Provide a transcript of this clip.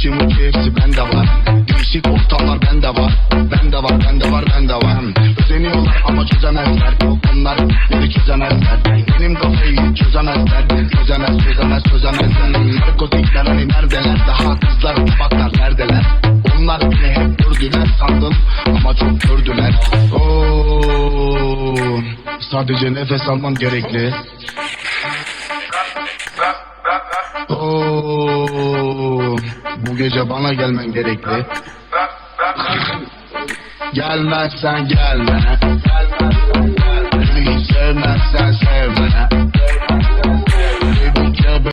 Uçi muçi hepsi bende var. Değişik ortamlar bende var. Bende var bende çözemezler Onlar beni çözemezler. Benim kafayı çözemezler Çözemez çözemez çözemezler. Narkotikler hani neredeler? Daha kızlar tabaklar neredeler? Onlar beni hep gördüler sandım Ama çok gördüler. Oo, Sadece nefes almam gerekli. Oo, Bu gece bana gelmen gerekli. Gelmezsen gelme